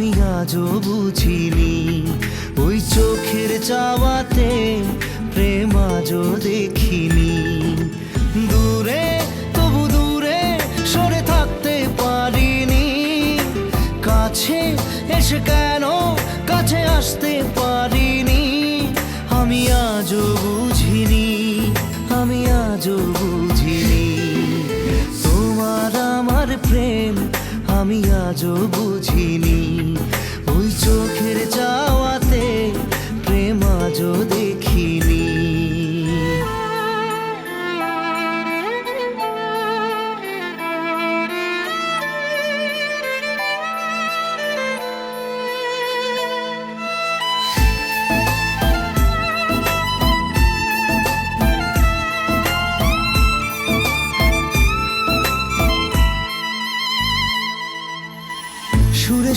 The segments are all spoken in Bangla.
আমি আজও বুঝিনি। ওই চোখের চাওয়াতে প্রেম আজও দেখিনি। দূরে, তবু দূরে সরে থাকতে পারিনি। কাছে এসে কেন কাছে আসতে পারিনি আমি আজও বুঝিনি। ওই চোখের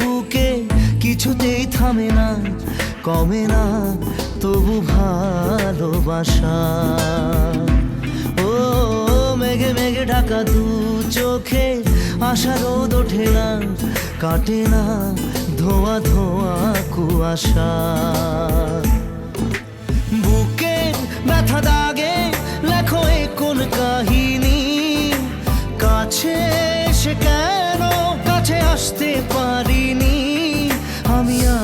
বুকে কিছুতেই থামে না, কমে না, তবু ভালোবাসা। ও মেঘে মেঘে ঢাকা দু চোখে আশা রোদ ওঠে না, কাটে না ধোয়া ধোয়া কুয়াশা। বুকে ব্যথা দাগে, লেখো কোন কাহিনী? কাছে এসে কেন কাছে আসতে আমি